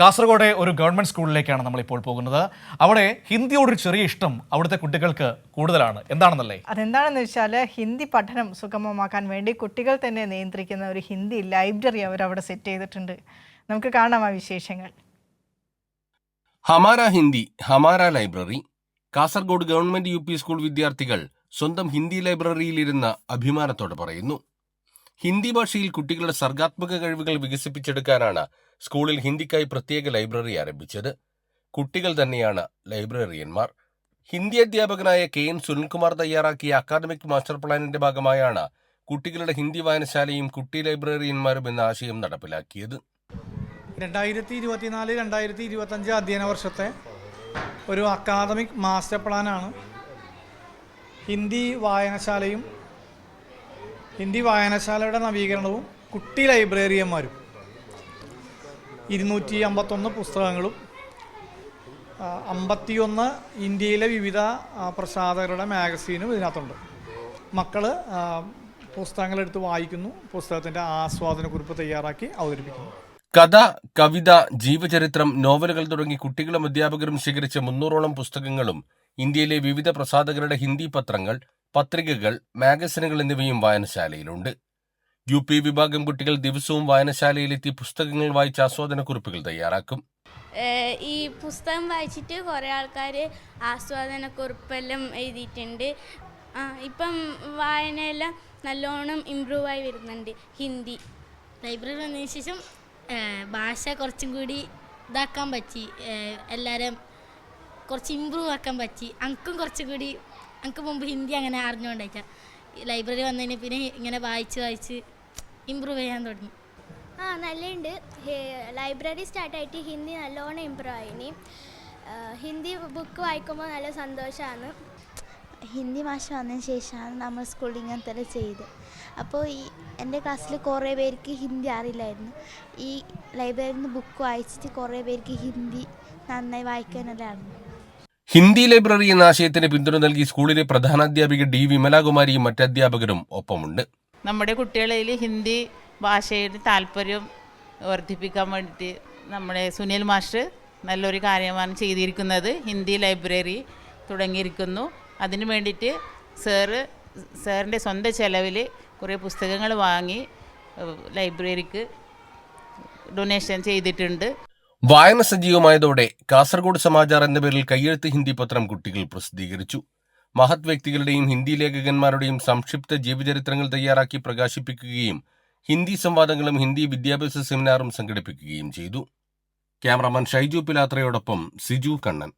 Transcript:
കാസർഗോഡ് ഒരു ഗവൺമെന്റ് സ്കൂളിലേക്കാണ് നമ്മളിപ്പോൾ പോകുന്നത്. അവിടെ ഹിന്ദിയോട് ഒരു ചെറിയ ഇഷ്ടം അവിടുത്തെ കുട്ടികൾക്ക് കൂടുതലാണ്. എന്താണെന്നല്ലേ? അതെന്താണെന്ന് വെച്ചാൽ ഹിന്ദി പഠനം സുഗമമാക്കാൻ വേണ്ടി കുട്ടികൾ തന്നെ നിയന്ത്രിക്കുന്ന ഒരു ഹിന്ദി ലൈബ്രറി അവർ അവിടെ സെറ്റ് ചെയ്തിട്ടുണ്ട്. നമുക്ക് കാണാം ആ വിശേഷങ്ങൾ. ഹമാര Hindi Hamara library Kasaragod government U P school വിദ്യാർത്ഥികൾ സ്വന്തം ഹിന്ദി ലൈബ്രറിയിലിരുന്ന അഭിമാനത്തോടെ പറയുന്നു. ഹിന്ദി ഭാഷയിൽ കുട്ടികളുടെ സർഗാത്മക കഴിവുകൾ വികസിപ്പിച്ചെടുക്കാനാണ് സ്കൂളിൽ ഹിന്ദിക്കായി പ്രത്യേക ലൈബ്രറി ആരംഭിച്ചത് കുട്ടികൾ തന്നെയാണ് ലൈബ്രറിയന്മാർ. ഹിന്ദി അധ്യാപകനായ കെ എൻ സുനിൽകുമാർ തയ്യാറാക്കിയ അക്കാദമിക് മാസ്റ്റർ പ്ലാനിന്റെ ഭാഗമായാണ് കുട്ടികളുടെ ഹിന്ദി വായനശാലയും കുട്ടി ലൈബ്രറിയന്മാരും എന്ന ആശയം നടപ്പിലാക്കിയത്. രണ്ടായിരത്തി ഇരുപത്തിനാല് രണ്ടായിരത്തി ഇരുപത്തഞ്ച് അധ്യയന വർഷത്തെ ഒരു അക്കാദമിക് മാസ്റ്റർ പ്ലാനാണ് ഹിന്ദി വായനശാലയും ഹിന്ദി വായനശാലയുടെ നവീകരണവും കുട്ടി ലൈബ്രറിയന്മാരും ഇരുന്നൂറ്റി അമ്പത്തൊന്ന് പുസ്തകങ്ങളും അമ്പത്തിയൊന്ന് ഇന്ത്യയിലെ വിവിധ പ്രസാധകരുടെ മാഗസീനും ഇതിനകത്തുണ്ട്. മക്കൾ പുസ്തകങ്ങളെടുത്ത് വായിക്കുന്നു പുസ്തകത്തിന്റെ ആസ്വാദനക്കുറിപ്പ് തയ്യാറാക്കി അവതരിപ്പിക്കുന്നു. കഥ കവിത ജീവചരിത്രം നോവലുകൾ തുടങ്ങി കുട്ടികളും അധ്യാപകരും ശേഖരിച്ച മുന്നൂറോളം പുസ്തകങ്ങളും ഇന്ത്യയിലെ വിവിധ പ്രസാധകരുടെ ഹിന്ദി പത്രങ്ങൾ പത്രികകൾ മാഗസിനുകൾ എന്നിവയും വായനശാലയിലുണ്ട്. യു പി വിഭാഗം കുട്ടികൾ ദിവസവും വായനശാലയിലെത്തി പുസ്തകങ്ങൾ വായിച്ച് ആസ്വാദനക്കുറിപ്പുകൾ തയ്യാറാക്കും. ഈ പുസ്തകം വായിച്ചിട്ട് കുറേ ആൾക്കാർ ആസ്വാദനക്കുറിപ്പെല്ലാം എഴുതിയിട്ടുണ്ട്. ഇപ്പം വായനയെല്ലാം നല്ലോണം ഇമ്പ്രൂവ് ആയി വരുന്നുണ്ട് ഹിന്ദി. ലൈബ്രറി വന്നതിന് ശേഷം ഭാഷ കുറച്ചും കൂടി ഇതാക്കാൻ പറ്റി. എല്ലാവരും കുറച്ച് ഇമ്പ്രൂവ് ആക്കാൻ പറ്റി. അങ്ങക്കും കുറച്ചും കൂടി അങ്ങക്ക് മുമ്പ് ഹിന്ദി അങ്ങനെ അറിഞ്ഞുകൊണ്ടായിട്ടാണ് ലൈബ്രറി വന്നതിന് പിന്നെ ഇങ്ങനെ വായിച്ച് വായിച്ച് ഇമ്പ്രൂവ് ചെയ്യാൻ തുടങ്ങി. ആ നല്ലുണ്ട് ലൈബ്രറി സ്റ്റാർട്ടായിട്ട് ഹിന്ദി നല്ലോണം ഇമ്പ്രൂവ് ആയി. ഇനി ഹിന്ദി ബുക്ക് വായിക്കുമ്പോൾ നല്ല സന്തോഷമാണ് ഹിന്ദി ഭാഷ വന്നതിന് ശേഷമാണ് നമ്മൾ സ്കൂളിൽ ഇങ്ങനത്തെ ചെയ്ത്. അപ്പോൾ ഈ എന്റെ ക്ലാസ്സിൽ കുറേ പേർക്ക് ഹിന്ദി അറിയില്ലായിരുന്നു. ഈ ലൈബ്രറിയിൽ നിന്ന് ബുക്ക് വായിച്ചിട്ട് കുറേ പേർക്ക് ഹിന്ദി നന്നായി വായിക്കാനെല്ലാം ഹിന്ദി ലൈബ്രറി എന്ന ആശയത്തിന് പിന്തുണ നൽകി സ്കൂളിലെ പ്രധാനാധ്യാപിക ഡി വിമലാകുമാരിയും മറ്റധ്യാപകരും ഒപ്പമുണ്ട്. നമ്മുടെ കുട്ടികളിൽ ഹിന്ദി ഭാഷയുടെ താല്പര്യം വർദ്ധിപ്പിക്കാൻ വേണ്ടിയിട്ട് നമ്മുടെ സുനിൽ മാഷ് നല്ലൊരു കാര്യമാണ് ചെയ്തിരിക്കുന്നത്. ഹിന്ദി ലൈബ്രറി തുടങ്ങിയിരിക്കുന്നു. അതിന് വേണ്ടിയിട്ട് സാറ് സാറിന്റെ സ്വന്തം ചെലവിൽ കുറേ പുസ്തകങ്ങൾ വാങ്ങി ലൈബ്രറിക്ക് ഡൊണേഷൻ ചെയ്തിട്ടുണ്ട്. വായന സജീവമായതോടെ കാസർഗോഡ് സമാചാർ എന്ന പേരിൽ കയ്യെഴുത്ത് ഹിന്ദി പത്രം കുട്ടികൾ പ്രസിദ്ധീകരിച്ചു. മഹത് വ്യക്തികളുടെയും ഹിന്ദി ലേഖകന്മാരുടെയും സംക്ഷിപ്ത ജീവചരിത്രങ്ങൾ തയ്യാറാക്കി പ്രകാശിപ്പിക്കുകയും ഹിന്ദി സംവാദങ്ങളും ഹിന്ദി വിദ്യാഭ്യാസ സെമിനാറും സംഘടിപ്പിക്കുകയും ചെയ്തു. ക്യാമറാമാൻ ഷൈജു പിലാത്രയോടൊപ്പം സിജു കണ്ണൻ.